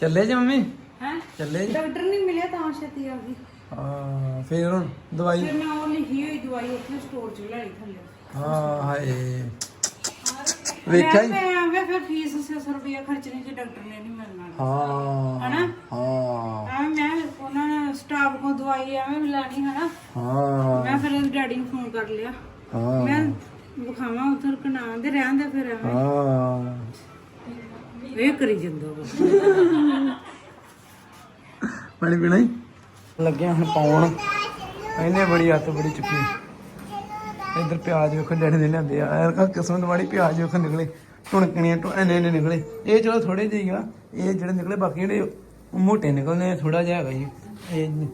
ਚੱਲੇ ਜੀ ਮੰਮੀ? ਹੈ? ਚੱਲੇ ਜੀ? ਡਾਕਟਰ ਨਹੀਂ ਮਿਲਿਆ ਤਾਂ ਛੇਤੀ ਆ ਗਈ। ਹਾਂ ਫੇਰ ਹੁਣ ਦਵਾਈ? ਫਿਰ ਮੈਂ ਉਹ ਲਿਖੀ ਹੋਈ ਦਵਾਈ ਉੱਥੇ ਸਟੋਰ 'ਚ ਲਈ ਥੱਲੇ। ਹਾਂ ਹਾਏ। ਵੇਖਿਆ ਹੀ? ਮੈਂ ਆਵੇਂ ਫਿਰ ਫੀਸ 600 ਰੁਪਏ ਖਰਚਣੀ ਜੇ ਡਾਕਟਰ ਨੇ ਨਹੀਂ ਮਿਲਣਾ ਹਾਂ ਹਨਾ? ਹਾਂ। ਐਵੇਂ ਮੈਂ ਉਹਨਾਂ ਨੇ ਸਟਾਫ ਕੋ ਦਵਾਈ ਐਵੇਂ ਵੀ ਲੈਣੀ ਹਨਾ? ਹਾਂ। ਮੈਂ ਫਿਰ ਡੈਡੀ ਨੂੰ ਫੋਨ ਕਰ ਲਿਆ। ਹਾਂ। ਮੈਂ ਵਿਖਾਵਾਂ ਉਧਰ ਕਨਾ ਦੇ ਰਹਿਣ ਦੇ ਫਿਰ ਐਵੇਂ। ਹਾਂ। ਇਹ ਕਰੀ ਜਾਂਦਾ ਵਾ। ਪਾਣੀ ਪੀਣਾ ਹੀ ਲੱਗਿਆ ਹੁਣ ਪਾਉਣ। ਇਹਨੇ ਬੜੀ ਹੱਥ ਬੜੀ ਚੁੱਕੀ। ਇੱਧਰ ਪਿਆਜ਼ ਵੇਖੋ ਡੈਡੀ ਦੇ ਲਿਆਂਦੇ ਆ। ਐਰਕਾ ਕਿਸਮਤ ਵਾਲੀ ਪਿਆਜ਼ ਵੇਖੋ ਨਿਕਲੇ। ਟੁਣਕਣੀਆਂ ਟੁ ਐਨੇ ਐਨੇ ਨਿਕਲੇ। ਇਹ ਚਲੋ ਥੋੜੇ ਜਿਹੇ ਆ। ਇਹ ਜਿਹੜੇ ਨਿਕਲੇ ਬਾਕੀ ਜਿਹੜੇ ਮੋਟੇ ਨਿਕਲਨੇ ਥੋੜਾ ਜਿਹਾ ਹੈਗਾ ਜੀ। ਇਹ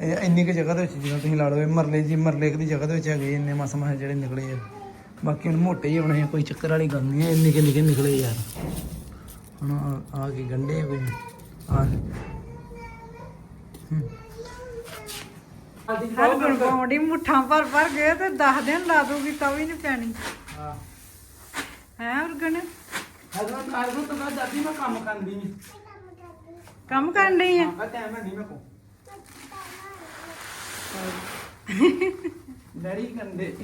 ਇਹ ਇੰਨੀ ਕੁ ਜਗ੍ਹਾ ਦੇ ਵਿੱਚ ਜਿਵੇਂ ਤੁਸੀਂ ਲਾ ਲਓ ਇਹ ਮਰਲੇ ਜੀ ਮਰਲੇ ਕੁ ਦੀ ਜਗ੍ਹਾ ਦੇ ਵਿੱਚ ਹੈਗੇ ਇੰਨੇ ਮਸ ਮਸ ਜਿਹੜੇ ਨਿਕਲੇ ਆ। ਬਾਕੀ ਹੁਣ ਮੋਟੇ ਹੀ ਹੋਣੇ ਆ ਕੋਈ ਚੱਕਰ ਵਾਲੀ ਗੱਲ ਨਹੀਂ ਇੰਨੇ ਕਿ ਨਿਕੇ ਨਿਕਲੇ ਯਾਰ। ਹੁਣ ਆ- ਆ ਕੇ ਗੰਡੇ ਕੋਈ ਆ। ਹਰ ਗੁਣ ਪਾਉਂਦੀ ਮੁੱਠਾਂ ਭਰ ਭਰ ਗਏ ਤੇ 10 ਦਿਨ ਲਾ ਦੂਗੀ ਤਾਂ ਵੀ ਨਹੀਂ ਪੈਣੀ। ਹਾਂ। ਹੈ ਉਰਗਣ ਹਸਬੰਦ ਕਾਲ ਨੂੰ ਤਾਂ ਮੈਂ ਦਾਦੀ ਮੈਂ ਕੰਮ ਕਰਦੀ ਨਹੀਂ ਕੰਮ ਕਰਨ ਡਈ ਆ? ਆ ਟਾਈਮ ਹੈ ਨਹੀਂ ਮੈਂ ਕੋ ਡੈਡੀ ਕੰਦੇ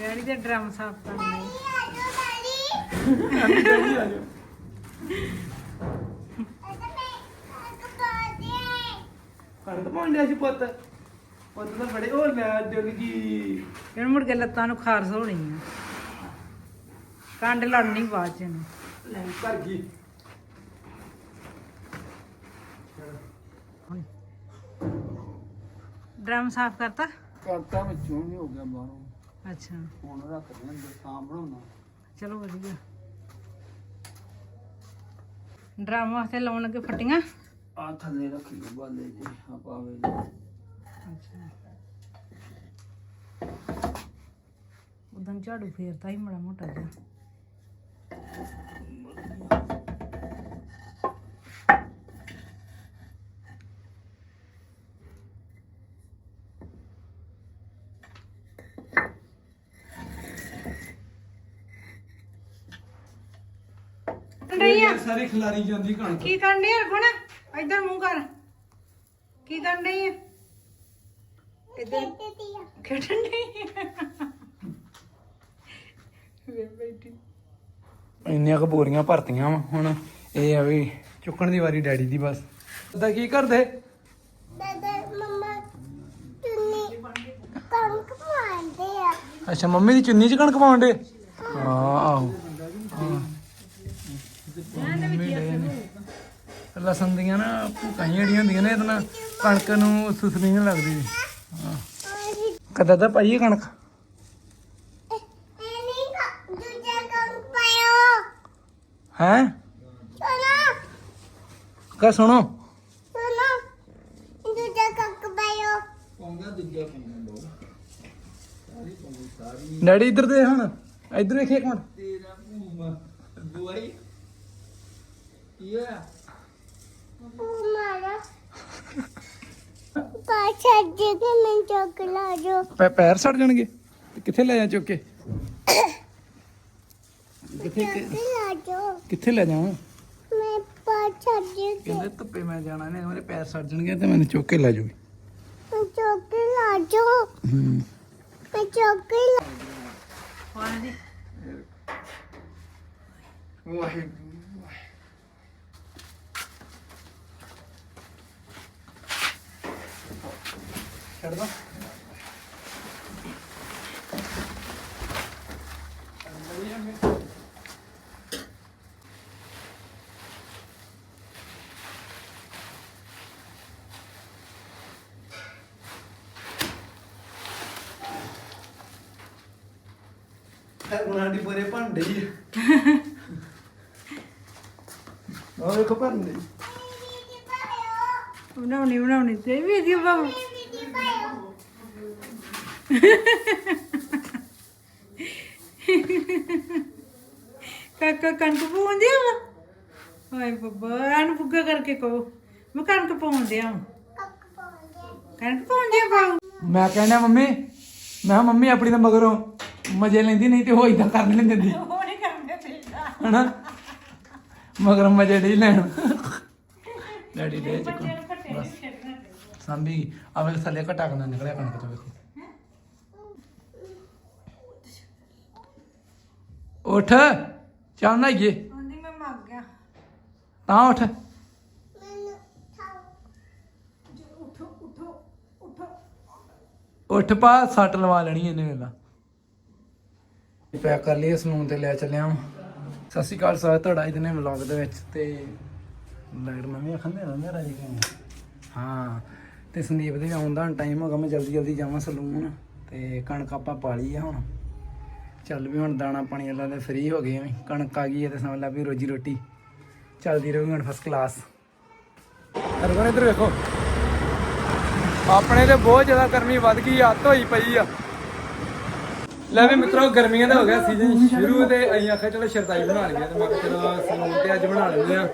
ਡੈਡੀ ਦੇ ਡਰਮ ਸਾਫ਼ ਕਰਨਾ। ਈ। ਕਣਕ ਪਾਉਂਦੇ ਸੀ ਪੁੱਤ। ਪੁੱਤ ਤਾਂ ਬੜੇ ਉਹ ਲੈ ਜੁਲ ਗਈ ਫਿਰ ਮੁੜ ਕੇ ਲੱਤਾਂ ਨੂੰ ਖਾਰਸ ਹੋਣੀ ਆ। ਕੰਡ ਲੜਨੀ ਬਾਅਦ ਚ ਇਹਨੂੰ। ਲੈ ਕਰ ਗਈ। ਡਰਮ ਸਾਫ਼ ਕਰਤਾ? ਕਰਤਾ ਵਿੱਚੋਂ ਵੀ ਹੋ ਗਿਆ ਬਾਹਰੋਂ। ਅੱਛਾ। ਹੁਣ ਰੱਖ ਦੇ ਅੰਦਰ ਤਾਂ ਬਣਾਉਣਾ ਚਲੋ ਵਧੀਆ। ਡਰਮ ਵਾਸਤੇ ਲਾਉਣ ਲੱਗੇ ਫੱਟੀਆਂ। ਆ ਥੱਲੇ ਰੱਖੀ ਬਾਲੇ ਜੀ ਆ ਪਾਵੇ ਅੱਛਾ। ਉਦੋਂ ਝਾੜੂ ਫੇਰਤਾ ਹੀ ਮੜਾ ਮੋਟਾ ਜਿਹਾ। ਰਹੀ ਆ? ਸਾਰੇ ਖਿਲਾਰੀ ਜਾਂਦੀ ਕਣਕ। ਕੀ ਕਰਨ ਡਈ ਆ? ਰਖਣ ਇੱਧਰ ਮੂੰਹ ਕਰ। ਕੀ ਕਰਨ ਡਈ ਆ? ਇੱਧਰ ਖੇਡਣ ਡਈ ਆ? ਵੇ ਬੈਠੀ ਇੰਨੀਆਂ ਕੁ ਬੋਰੀਆਂ ਭਰਤੀਆਂ ਵਾ ਹੁਣ ਇਹ ਆ ਵੀ ਚੁੱਕਣ ਦੀ ਵਾਰੀ ਡੈਡੀ ਦੀ ਬਸ। ਤਾਂ ਕੀ ਕਰਦੇ? ਅੱਛਾ ਮੰਮੀ ਦੀ ਚੁੰਨੀ ਚ ਕਣਕ ਪਾਉਂਦੇ? ਹਾਂ ਆਹੋ ਹਾਂ। ਮੰਮੀ ਡੇ ਨੇ। ਲਸਣ ਦੀਆਂ ਨਾ ਭੂਕਾਂ ਜਿਹੜੀਆਂ ਹੁੰਦੀਆਂ ਨੇ ਇਹਦੇ ਨਾਲ ਕਣਕ ਨੂੰ ਸੁਸਰੀ ਨਹੀਂ ਲੱਗਦੀ। ਹਾਂ। ਕਦਾ ਤਾਂ ਪਾਈਏ ਕਣਕ? ਹੈ? ਕਾ ਸੁਣੋ। ਡੈਡੀ ਇੱਧਰ ਦੇ ਹੁਣ। ਇੱਧਰ ਵੇਖੀ ਇੱਕ ਮਿੰਟ। ਪੈ- ਪੈਰ ਸੜ ਜਾਣਗੇ? ਤੇ ਕਿੱਥੇ ਲੈ ਜਾ ਚੁੱਕ ਕੇ? ਕਿੱਥੇ ਕਿੱਥੇ ਲੈ ਜਾਵਾਂ? ਕਹਿੰਦੇ ਧੁੱਪੇ ਮੈਂ ਜਾਣਾ ਨੇ ਮੇਰੇ ਪੈਰ ਸੜ ਜਾਣਗੇ ਤੇ ਮੈਨੂੰ ਚੁੱਕ ਕੇ ਲੈ ਹੂੰ। ਹਾਂ ਜੀ। ਵਾਹਿਗੁਰੂ। ਛੱਡ ਦੋ ਉਹਨਾਂ ਦੀ ਬਰੇ ਭਾਂਡੇ ਹੀ ਉਹ ਵੇਖੋ ਭਾਂਡੇ ਬਣਾਉਣੀ ਬਣਾਉਣੀ ਤੇ ਵੀਡੀਓ ਬਾਬੂ ਕਾਕਾ ਕਣਕ ਪਾਉਂਦੀ ਆ ਹਾਏ ਬੱਬਾ ਇਹਨੂੰ ਫੁੱਗਾ ਕਰਕੇ ਕਹੋ। ਮੈਂ ਕਣਕ ਪਾਉਂਦੀ ਆ ਕਣਕ ਪਾਉਂਦੀ ਆ ਮੈਂ ਕਹਿੰਦਾ ਮੰਮੀ ਮੈਂ ਕਿਹਾ ਮੰਮੀ ਆਪਣੀ ਤਾਂ ਮਗਰੋਂ ਮਜ਼ੇ ਲੈਂਦੀ ਨਹੀਂ ਤੇ ਉਹ ਇਦਾਂ ਕਰ ਨਹੀਂ ਦਿੰਦੀ। ਉਹ ਨਹੀਂ ਕਰਦੇ ਚਾਹੀਦਾ ਹਨਾ? ਮਗਰ ਮਜ਼ੇ ਨਹੀਂ ਲੈਣ। ਡੈਡੀ ਦੇ ਚੱਕੋ ਬਸ। ਸਾਂਭੀ। ਆਵੇ ਥੱਲੇ ਘਟਾ ਕੇ ਨਿਕਲਿਆ ਕਣਕ ਚੋਂ ਵੇਖੋ। ਉੱਠ ਨਾ ਮੈਂ ਮੱਗ ਗਿਆ। ਤਾਂ ਉੱਠ। ਉਠੋ ਉਠੋ ਉਠੋ। ਉੱਠ ਪਾ ਸੱਟ ਲਵਾ ਲੈਣੀ ਇਹਨੇ ਵੇਲਾ। ਪੈਕ ਕਰ ਲਈ ਸਲੂਨ ਤੇ ਲੈ ਚੱਲਿਆ। ਸਤਿ ਸ਼੍ਰੀ ਅਕਾਲ ਸਾਰਾ ਤੁਹਾਡਾ ਇਹਨੇ ਵਲੌਗ ਦੇ ਵਿੱਚ ਤੇ ਲਾਈਟ ਮੰਮੀ ਆਖੰਦੇ ਰਹਿੰਦੇ ਰਾਜੀ ਕਿਉਂ? ਹਾਂ ਤੇ ਸੰਦੀਪ ਦੇ ਵੀ ਆਉਣ ਦਾ ਟਾਈਮ ਹੋ ਗਿਆ ਮੈਂ ਜਲਦੀ ਜਲਦੀ ਜਾਵਾਂ ਸਲੂਨ ਤੇ ਕਣਕ ਆਪਾਂ ਪਾ ਲਈ ਆ ਹੁਣ। ਚੱਲ ਵੀ ਹੁਣ ਦਾਣਾ ਪਾਣੀ ਵਾਲਾ ਦੇ ਫ੍ਰੀ ਹੋ ਗਏ ਆਂ ਕਣਕ ਆ ਗਈ ਹੈ ਤੇ ਸਮਝ ਲਾ ਵੀ ਰੋਜੀ ਰੋਟੀ ਚੱਲਦੀ ਰਹੂਗੀ ਹੁਣ ਫਸਟ ਕਲਾਸ ਅਰਗਨ ਇੱਧਰ ਵੇਖੋ। ਆਪਣੇ ਤੇ ਬਹੁਤ ਜ਼ਿਆਦਾ ਗਰਮੀ ਵੱਧ ਗਈ, ਆ ਧੋਈ ਪਈ ਆ। ਲੈ ਵੀ ਮਿੱਤਰੋ, ਗਰਮੀਆਂ ਦਾ ਹੋ ਗਿਆ ਸੀਜ਼ਨ ਸ਼ੁਰੂ ਤੇ ਅਸੀਂ ਆਖਿਆ ਚਲੋ ਸ਼ਰਦਾਈ ਬਣਾ ਲਈਏ ਤੇ ਮੈਂ ਕਿਹਾ ਚਲੋ ਸਲੂਨ ਤੇ ਅੱਜ ਬਣਾ ਲੈਂਦੇ ਆ।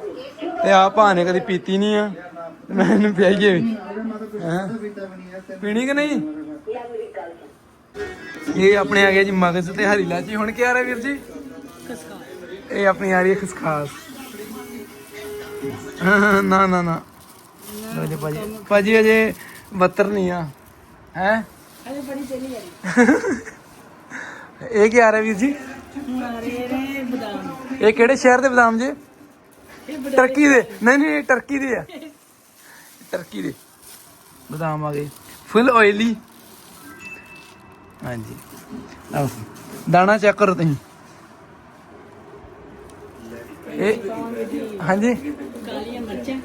ਤੇ ਆ ਭਾ ਕਦੀ ਪੀਤੀ ਨਹੀਂ ਆ। ਤੇ ਪਿਆਈਏ ਵੀ। ਹੈਂ? ਪੀਣੀ ਕਿ ਨਹੀਂ? ਇਹ ਆਪਣੇ ਆ ਗਿਆ ਜੀ ਮਗਜ਼ ਤੇ ਹਰੀ ਇਲਾਚੀ ਹੁਣ ਕੀ ਆ ਰਿਹਾ ਵੀਰ ਜੀ? ਇਹ ਆਪਣੀ ਆ ਰਹੀ ਹੈ ਖਸਖਾਸ। ਨਾ ਨਾ ਨਾ। ਲਓ ਜੀ ਭਾਜੀ। ਭਾਜੀ ਅਜੇ 72 ਨਹੀਂ ਆ। ਹੈ? ਅਰੇ ਬੜੀ ਚਲੀ ਗਈ ਇਹ ਕੀ ਆ ਰਿਹਾ ਵੀਰ ਜੀ? ਇਹ ਕਿਹੜੇ ਸ਼ਹਿਰ ਦੇ ਬਦਾਮ ਜੀ? ਟਰਕੀ ਦੇ। ਨਹੀਂ ਨਹੀਂ ਟਰਕੀ ਦੇ ਆ। ਟਰਕੀ ਦੇ। ਬਦਾਮ ਆ ਗਏ। ਫੁੱਲ ਆਇਲੀ ਹਾਂਜੀ। ਦਾਣਾ ਚੈੱਕ ਕਰੋ ਤੁਸੀਂ। ਇਹ ਹਾਂਜੀ। ਕਾਲੀਆਂ ਮਿਰਚਾਂ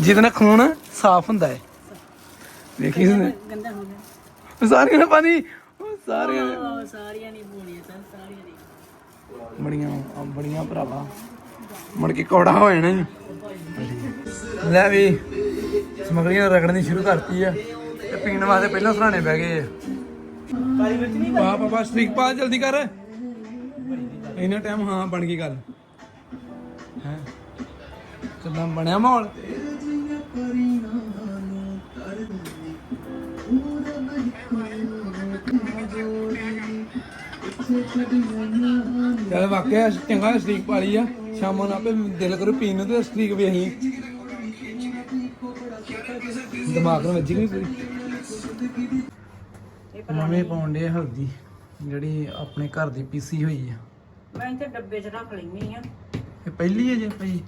ਜਿਹਦੇ ਨਾਲ ਖੂਨ ਸਾਫ਼ ਹੁੰਦਾ ਹੈ। ਵੇਖੀ ਸੁਣ ਗੰਦਾ ਹੋ ਗਿਆ। ਸਾਰੀਆਂ ਨਾਲ ਪਾਣੀ। ਉਹ ਸਾਰੀਆਂ ਉਹ ਸਾਰੀਆਂ ਨਹੀਂ ਬੋਲੀਆਂ ਤਾਂ ਸਾਰੀਆਂ ਨਹੀਂ ਬੜੀਆਂ ਆ ਬੜੀਆਂ ਭਰਾਵਾ। ਮੁੜ ਕੇ ਕੌੜਾ ਹੋ ਜਾਣਾ ਜੀ। ਲੈ ਵੀ ਸਮਗਲੀਆਂ ਰਗੜਨੀ ਸ਼ੁਰੂ ਕਰਤੀ ਆ। ਤੇ ਪੀਣ ਵਾਸਤੇ ਪਹਿਲਾਂ ਸਰਾਣੇ ਬਹਿ ਗਏ ਆ। ਪਾ ਪਾ ਪਾ ਸਟ੍ਰਿਕ ਪਾ ਜਲਦੀ ਕਰ। ਇੰਨਾ ਟਾਈਮ ਹਾਂ, ਬਣ ਗਈ ਗੱਲ। ਹੈ? ਕਿਦਾਂ ਬਣਿਆ ਮਾਹੌਲ? ਚੱਲ ਵਾਕਿਆ ਚੰਗਾ ਸਟ੍ਰੀਕ ਪਾ ਲਈ ਆ। ਸ਼ਾਮਾਂ ਨੂੰ ਆਪੇ ਦਿਲ ਕਰੂ ਪੀਣ ਨੂੰ ਤੇ ਸਟ੍ਰੀਕ ਵੀ ਅਸੀਂ ਦਿਮਾਗ ਨੂੰ ਵੱਜੀ ਨਹੀਂ ਪੂਰੀ। ਨਵੇਂ ਪਾਉਂਦੇ ਹਲਦੀ ਜਿਹੜੀ ਆਪਣੇ ਘਰ ਦੀ ਪੀਸੀ ਹੋਈ ਆ। ਮੈਂ ਤੇ ਡੱਬੇ 'ਚ ਰੱਖ ਲੈਣੀ ਆ। ਇਹ ਪਹਿਲੀ ਹੈ ਜੇ ਭਾਈ?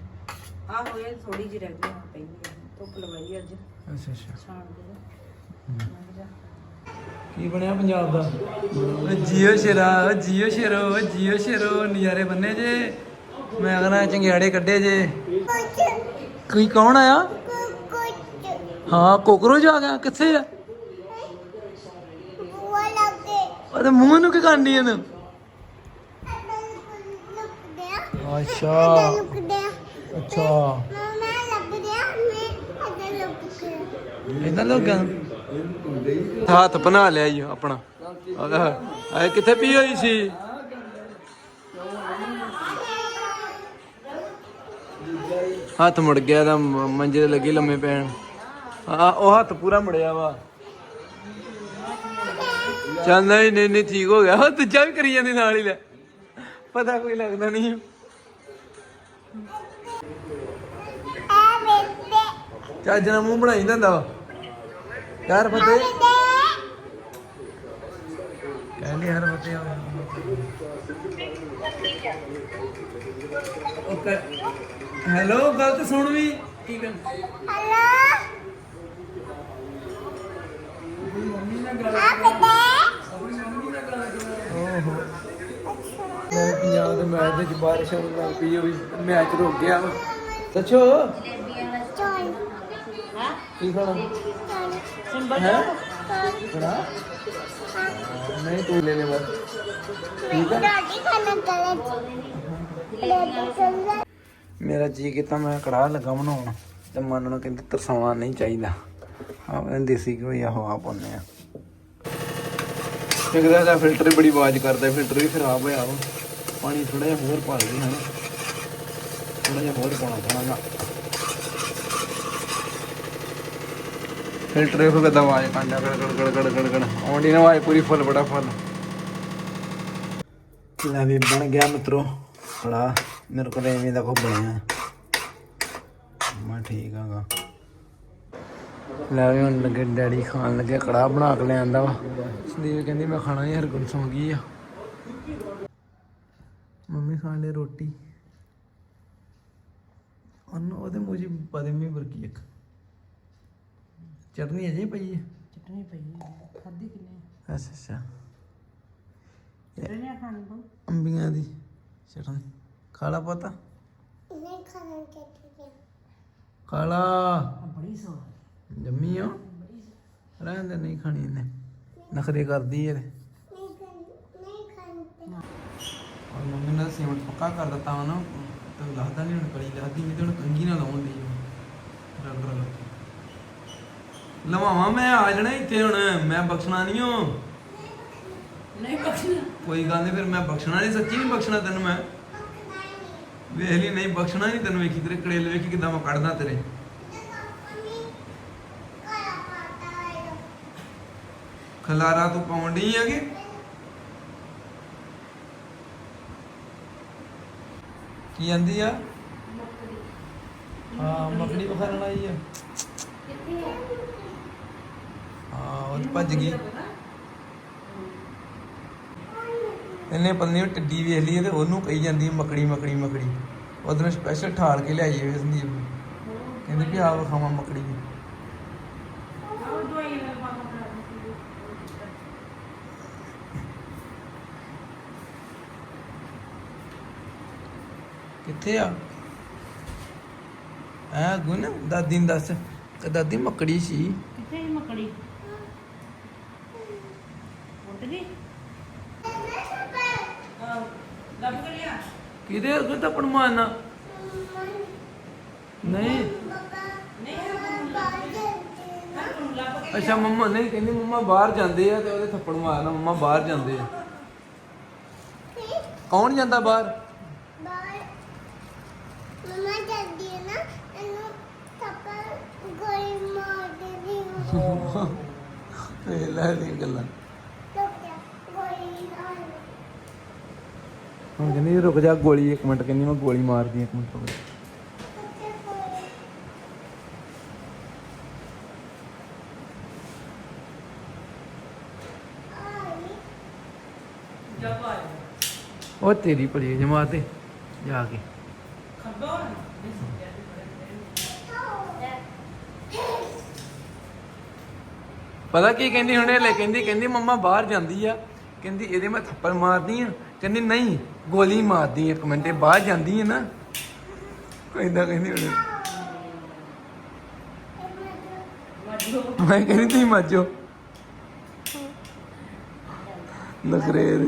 ਆ ਹੋਏ ਥੋੜੀ ਜਿਹੀ ਰਹਿ ਗਈ ਹੁਣ ਪਹਿਲੀ ਧੁੱਪ ਲਵਾਈ ਅੱਜ। ਅੱਛਾ ਅੱਛਾ। ਸ਼ਾਮ ਦੇ ਕੀ ਬਣਿਆ ਪੰਜਾਬ ਦਾ? ਓ ਜੀਓ ਸ਼ੇਰਾ ਓ ਜੀਓ ਸ਼ੇਰੋ ਓ ਜੀਓ ਸ਼ੇਰੋ ਨਜ਼ਾਰੇ ਬੰਨੇ ਜੇ। ਮੈਂ ਕਹਿੰਦਾ ਚੰਗਿਆੜੇ ਕੱਢੇ ਜੇ। ਕੋਈ ਕੌਣ ਆਇਆ? ਹਾਂ ਕੋਕਰੋਚ ਆ ਗਿਆ ਕਿੱਥੇ ਆ? ਉਹਦੇ ਮੂੰਹ ਨੂੰ ਕੀ ਕਰਨੀ ਇਹਨੂੰ? ਅੱਛਾ। ਅੱਛਾ। ਇਦਾਂ ਲੋਕਾਂ ਹੱਥ ਬਣਾ ਲਿਆ ਜੀ ਆਪਣਾ। ਆਏ ਕਿੱਥੇ ਪੀ ਹੋਈ ਸੀ? ਹੱਥ ਮੁੜ ਗਿਆ ਤਾਂ ਮੰਜੇ ਤੇ ਲੱਗੀ ਲੰਮੇ ਪੈਣ। ਆ ਉਹ ਹੱਥ ਪੂਰਾ ਮੁੜਿਆ ਵਾ। ਚੱਲ ਨਹੀਂ ਨਹੀਂ ਨਹੀਂ ਠੀਕ ਹੋ ਗਿਆ। ਉਹ ਦੂਜਾ ਵੀ ਕਰੀ ਜਾਂਦੀ ਨਾਲ ਹੀ ਲੈ। ਪਤਾ ਕੋਈ ਲੱਗਦਾ ਨਹੀਂ। ਚੱਜ ਨਾਲ ਮੂੰਹ ਬਣਾਈ ਜਾਂਦਾ ਵਾ। ਯਾਰ ਫਤੇ ਕਹਿੰਦੇ ਯਾਰ ਫਤੇ ਆ। ਓਕੇ। ਹੈਲੋ ਗੱਲ ਤਾਂ ਸੁਣ ਵੀ। ਕੀ ਗੱਲ ਦੇ ਮੈਚ ਦੇ ਵਿੱਚ ਬਾਰਿਸ਼ ਹੋਣ ਲੱਗ ਪਈ ਉਹ ਵੀ ਮੈਚ ਰੁਕ ਗਿਆ। ਸੱਚੋ? ਕੀ ਖਾਣਾ? ਹੈ? ਬੜਾ ਨਹੀਂ ਤੂੰ ਲੈ ਲੈ ਬਸ। ਠੀਕ ਹੈ ਮੇਰਾ ਜੀ ਕੀਤਾ ਮੈਂ ਕੜਾਹ ਲੱਗਾ ਬਣਾਉਣ ਤੇ ਮਨ ਨੂੰ ਕਹਿੰਦੇ ਤਰਸਾਉਣਾ ਨਹੀਂ ਚਾਹੀਦਾ। ਆਹ ਦੇਸੀ ਘਿਓ ਆ ਹਵਾ ਪਾਉਂਦੇ ਆ। ਇੱਕ ਦਾ ਫਿਲਟਰ ਹੀ ਬੜੀ ਆਵਾਜ਼ ਕਰਦਾ ਫਿਲਟਰ ਵੀ ਖਰਾਬ ਹੋਇਆ ਵਾ। ਪਾਣੀ ਥੋੜਾ ਜਿਹਾ ਹੋਰ ਪਾ ਲਈ ਹਾਂ ਥੋੜਾ ਜਿਹਾ ਹੋਰ ਪਾਉਣਾ ਪੈਣਾ ਫਿਲਟਰ ਵੇਖੋ ਕਿੱਦਾਂ ਆਵਾਜ਼ ਕਾਂਡਾ ਗੜ ਗੜ ਗੜ ਗੜ ਗੜ ਆਉਂਦੀ ਨਾ ਆਵਾਜ਼ ਪੂਰੀ ਫੁੱਲ ਬੜਾ ਫੁੱਲ ਲੈ ਵੀ ਬਣ ਗਿਆ ਮਿੱਤਰੋ ਬੜਾ ਮੇਰੇ ਕੋਲ ਐਵੇਂ ਦਾ ਕੋ ਬਣਿਆ। ਠੀਕ ਆਗਾ ਲੈ ਵੀ ਹੁਣ ਲੱਗੇ ਡੈਡੀ ਖਾਣ ਲੱਗੇ ਕੜਾਹ ਬਣਾ ਕੇ ਲਿਆਂਦਾ ਵਾ। ਸੰਦੀਪ ਕਹਿੰਦੀ ਮੈਂ ਖਾਣਾ ਹੀ ਹਰਗੁਣ ਸੌਂ ਗਈ ਆ। ਮੰਮੀ ਖਾਣ ਲਈ ਰੋਟੀ। ਉਹਨੂੰ ਉਹਦੇ ਮੂੰਹ 'ਚ ਬਦਮੀ ਬਰਕੀ ਇੱਕ। ਚਟਨੀ ਅਜੇ ਪਈ ਹੈ? ਚਟਨੀ ਪਈ ਹੈ। ਖਾਦੀ ਕਿਨੇ? ਅੱਛਾ ਅੱਛਾ। ਚਟਨੀ ਖਾਣ ਬੋ ਅੰਬੀਆਂ ਦੀ ਚਟਨੀ। ਖਾਲਾ ਪਤਾ? ਨਹੀਂ ਖਾਣਾ ਚਾਹੀਦਾ ਖਾਲਾ ਬੜੀ ਸਵਾਦ ਜੰਮੀ ਆ ਰਹਿਣ ਦੇ ਨਹੀਂ ਖਾਣੀ ਇਹਨੇ। ਨਖਰੇ ਕਰਦੀ ਏ ਨਹੀਂ ਖਾਣ ਨਹੀਂ ਨੇ ਸੀਮਟ ਪੱਕਾ ਕਰ ਦਿੱਤਾ ਵਾ ਨਾ ਤੇ ਲੱਗਦਾ ਨਹੀਂ ਹੁਣ ਕਲੀ ਲੱਗਦੀ ਨਹੀਂ ਤੇ ਹੁਣ ਕੰਗੀ ਨਾਲ ਲਾਉਣ ਦੀ ਰਗ ਰਗ ਲਵਾਵਾਂ ਮੈਂ ਆ ਜਾਣਾ ਇੱਥੇ ਹੁਣ ਮੈਂ ਬਖਸ਼ਣਾ ਨਹੀਂ ਹੋ ਨਹੀਂ ਬਖਸ਼ਣਾ। ਕੋਈ ਗੱਲ ਨਹੀਂ ਫਿਰ ਮੈਂ ਬਖਸ਼ਣਾ ਨਹੀਂ ਸੱਚੀ ਨਹੀਂ ਬਖਸ਼ਣਾ ਤੈਨੂੰ ਮੈਂ। ਵੇਖ ਲਈ ਨਹੀਂ ਬਖਸ਼ਣਾ ਨਹੀਂ ਤੈਨੂੰ ਵੇਖੀ ਤੇਰੇ ਕੜੇਲ ਵੇਖੀ ਕਿਦਾਂ ਮੈਂ ਕੱਢਦਾ ਤੇਰੇ। ਖਲਾਰਾ ਤੂੰ ਪਾਉਣ ਡਈ ਹੈਗੇ ਕੀ ਆਂਦੀ ਆ? ਹਾਂ, ਮੱਖਣੀ ਬਖਾਰਨ ਆਈ ਆ। ਹਾਂ, ਉਹ ਤਾਂ ਭੱਜ ਗਈ। ਇਹਨੇ ਪਤਨੀ ਟਿੱਡੀ ਵੇਖ ਲਈ ਤੇ ਉਹਨੂੰ ਕਹੀ ਜਾਂਦੀ ਮੱਕੜੀ ਮੱਕੜੀ ਮੱਕੜੀ ਉਹਦੋਂ ਸਪੈਸ਼ਲ ਠਾਲ ਕੇ ਲਿਆਈ ਹੋਈ ਸੰਦੀਪ ਨੂੰ। ਕਹਿੰਦੀ ਵੀ ਆ ਵਿਖਾਵਾਂ ਮੱਕੜੀ ਉਹ ਦਵਾਈ ਨਾਲ ਪਾਪਾ ਕਿੱਥੇ ਆ? ਆ ਗੁਣ ਦਾਦੀ ਨੂੰ ਦੱਸ। ਕਿ ਦਾਦੀ ਮੱਕੜੀ ਸੀ। ਕਿੱਥੇ ਹੀ ਮਕੜੀ? ਉੱਡ ਗਈ? ਆਹ, ਲੱਭ ਲਿਆ। ਕਿਹਦੇ ਅੱਗੇ ਮਾਰਨਾ? ਨਹੀਂ। ਲੱਭ ਅੱਛਾ ਮੰਮਾ ਨਹੀਂ ਕਹਿੰਦੀ ਮੰਮਾ ਬਾਹਰ ਜਾਂਦੇ ਆ ਤੇ ਉਹਦੇ ਥੱਪੜ ਮਾਰਨਾ ਮੰਮਾ ਬਾਹਰ ਜਾਂਦੇ ਆ। ਕੌਣ ਜਾਂਦਾ ਬਾਹਰ ਮਮਾ ਜਲਦੀ ਨਾ ਇਹਨੂੰ ਥੱਪੜ ਗੋਲੀ ਮਾਰ ਦੇਣੀ ਇਹ ਲੈ ਦੀ ਗੱਲਾਂ। ਟੋਕਿਆ ਗੋਲੀ ਨਾਲ ਹੁਣ ਕਹਿੰਦੀ ਰੁਕ ਜਾ ਗੋਲੀ ਇੱਕ ਮਿੰਟ ਕਹਿੰਦੀ ਮੈਂ ਗੋਲੀ ਮਾਰਦੀ ਇੱਕ ਮਿੰਟ ਰੁਕ ਜਾ। ਟੋਕਿਆ ਗੋਲੀ ਆਈ ਜਾ ਪਾ ਉਹ ਤੇਰੀ ਭਲੀ ਜਮਾ ਤੇ ਜਾ ਕੇ। ਖੱਬਾ ਪਤਾ ਕੀ ਕਹਿੰਦੀ ਹੁਣੇ ਲੈ, ਕਹਿੰਦੀ ਕਹਿੰਦੀ ਮੰਮਾ ਬਾਹਰ ਜਾਂਦੀ ਆ। ਕਹਿੰਦੀ ਇਹਦੇ ਮੈਂ ਥੱਪੜ ਮਾਰਦੀ ਆ। ਕਹਿੰਦੀ ਨਹੀਂ, ਗੋਲੀ ਮਾਰਦੀ ਆ, ਇੱਕ ਮਿੰਟ, ਇਹ ਬਾਹਰ ਜਾਂਦੀ ਆ ਨਾ। ਕਹਿੰਦਾ, ਕਹਿੰਦੀ ਹੁਣੇ। ਮੈਂ ਕਹਿੰਦੀ, ਤੁਸੀਂ ਮਾਜੋ। ਨਖਰੇ ਦੇ